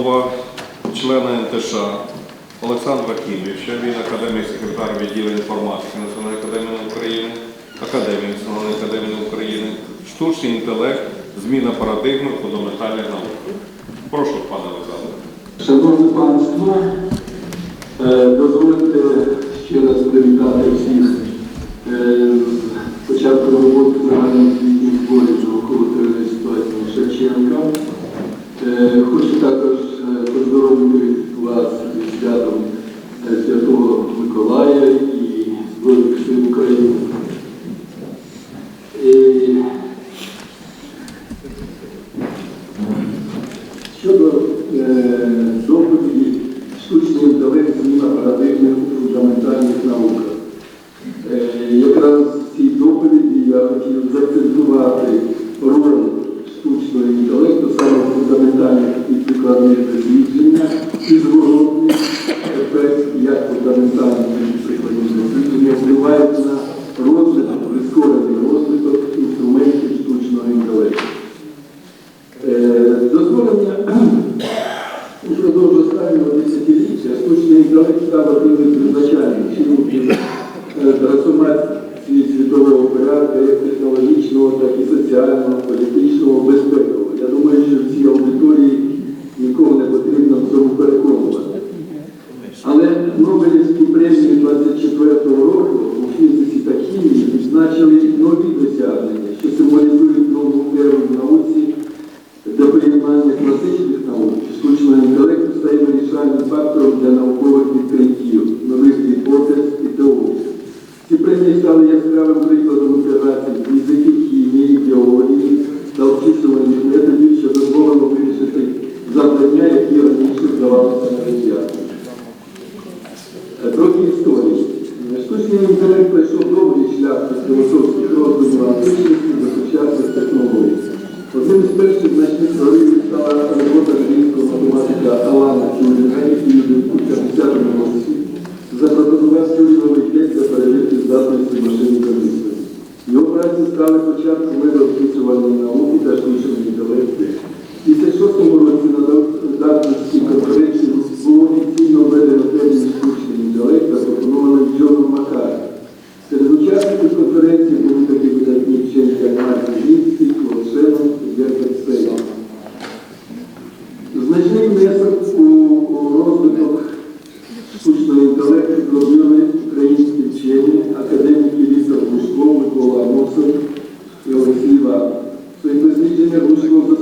Голова, члена НТШ Олександра Кілліча, він академій секретар відділу інформатики Національної академії України, Академії Національної академії України, штучний інтелект, зміна парадигми фундаментальних наук. Прошу, пане Олександре. Шановне панство, е, дозвольте ще раз привітати всіх е, з початку роботи загальних коледжу. Chegou. with whispering with Jesus nos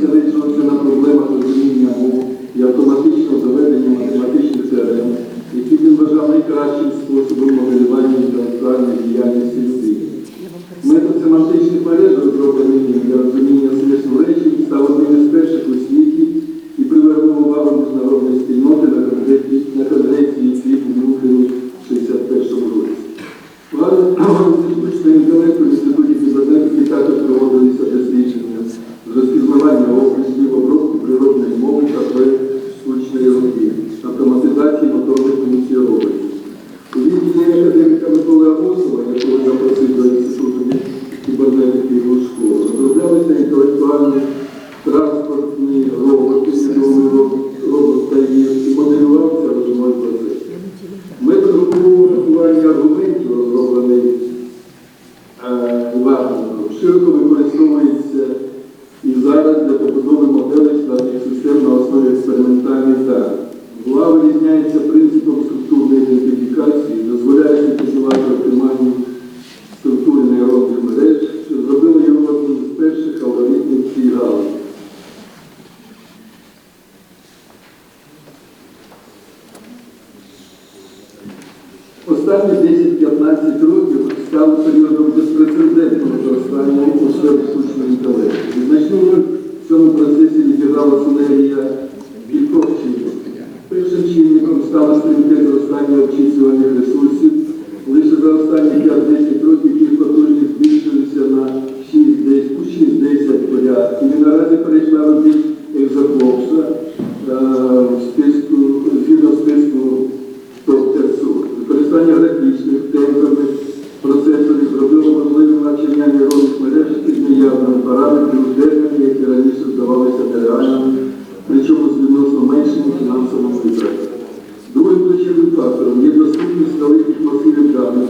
Vamos hoje. останні 10-15 років став періодом безпрецедентного зростання у сфері штучного інтелекту. Значну роль в цьому процесі відіграла синергія фактором є доступність великих масивів даних,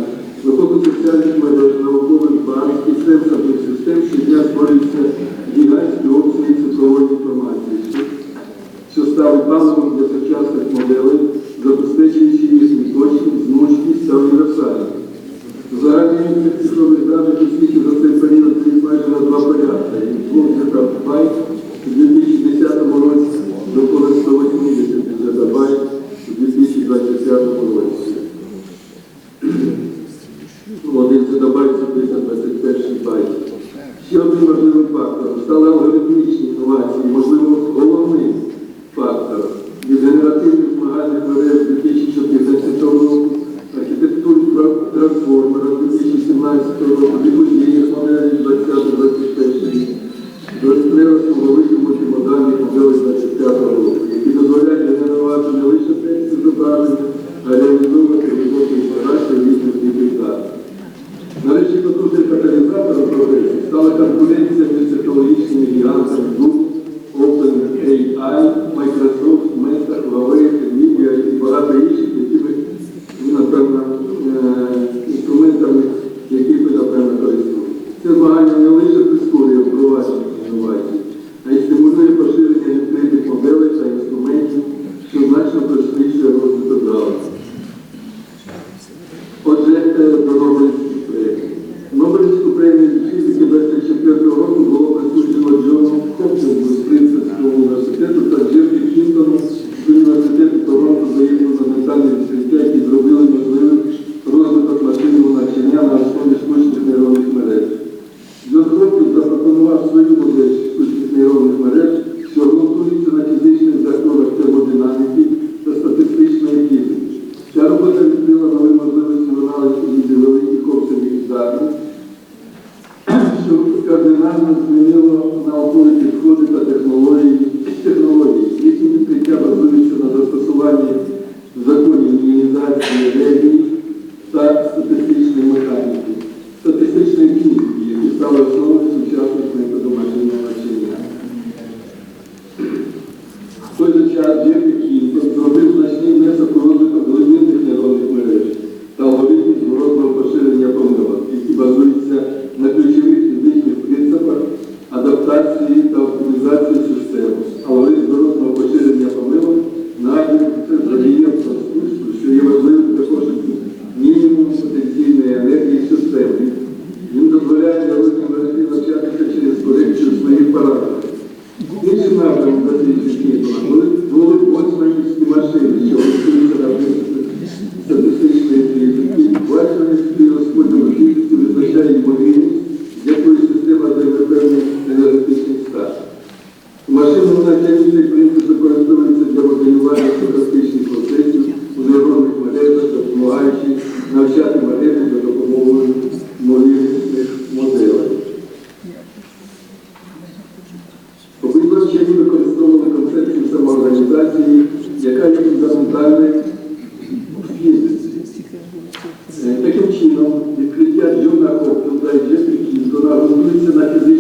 Mitglieder gesehen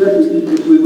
чином, шлях, який пройшли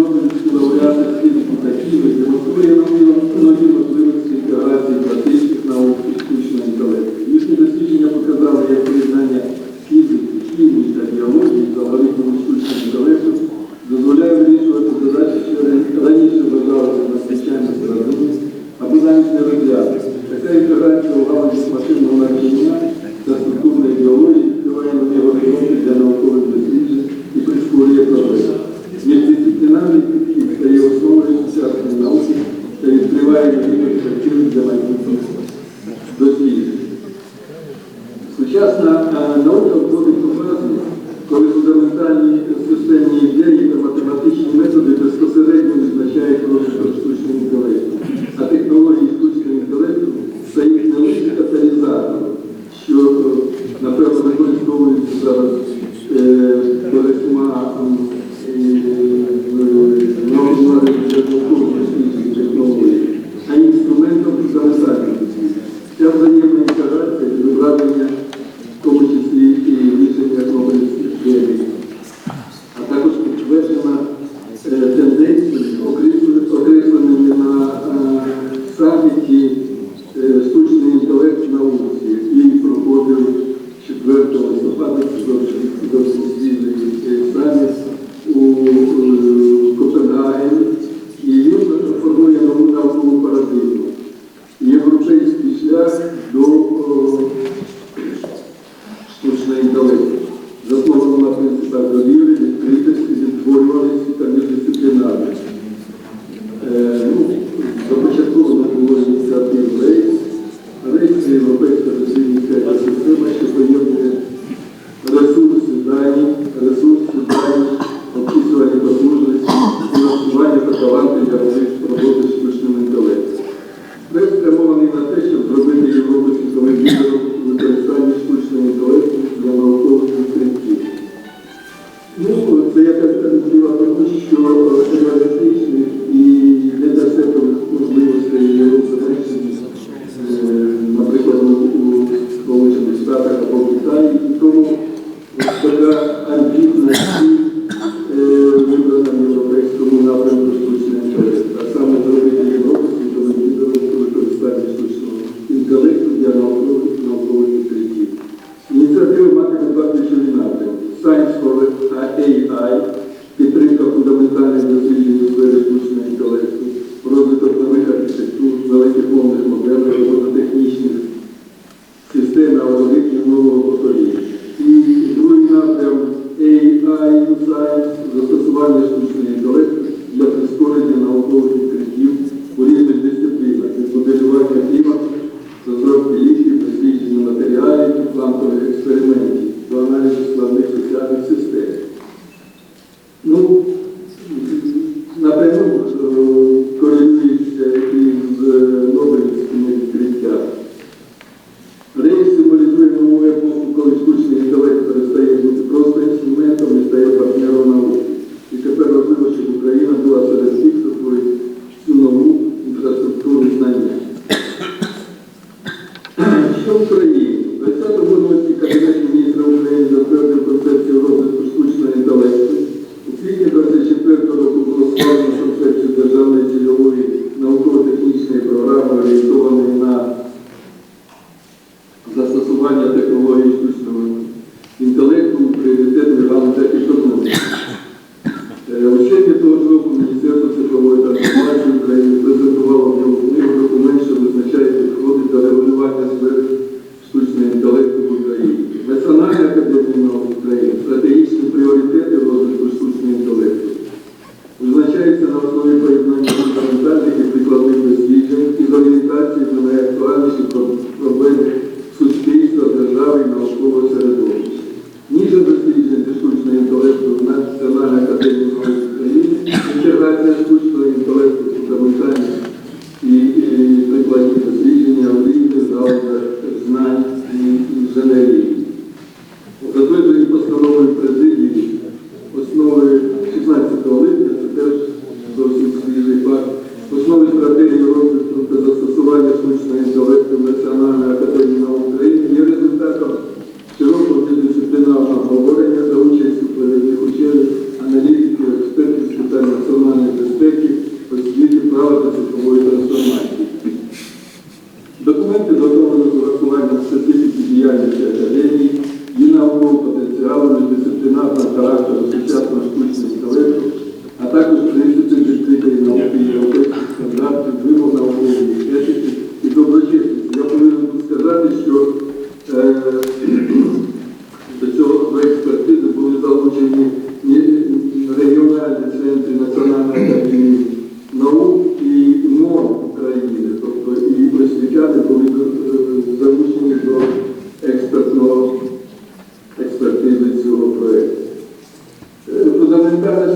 фундаментальні системні ідеї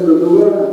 the Lord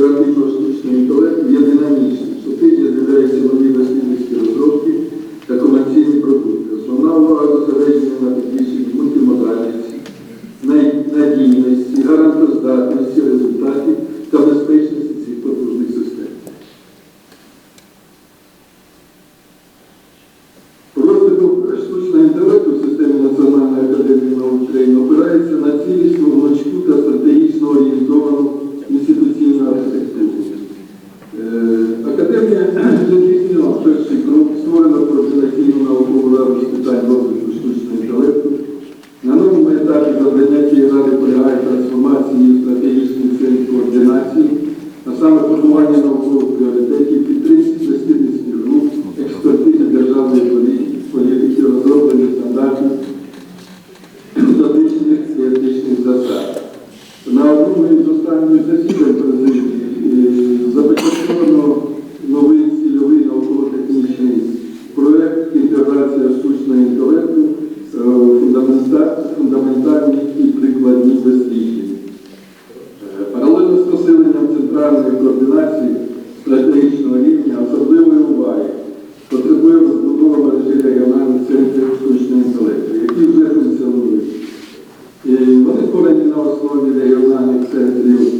quedan tipos distintos Lord, will they are.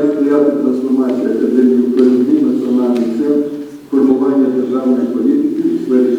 має стояти трансформація академії України національних сил, формування державної політики у сфері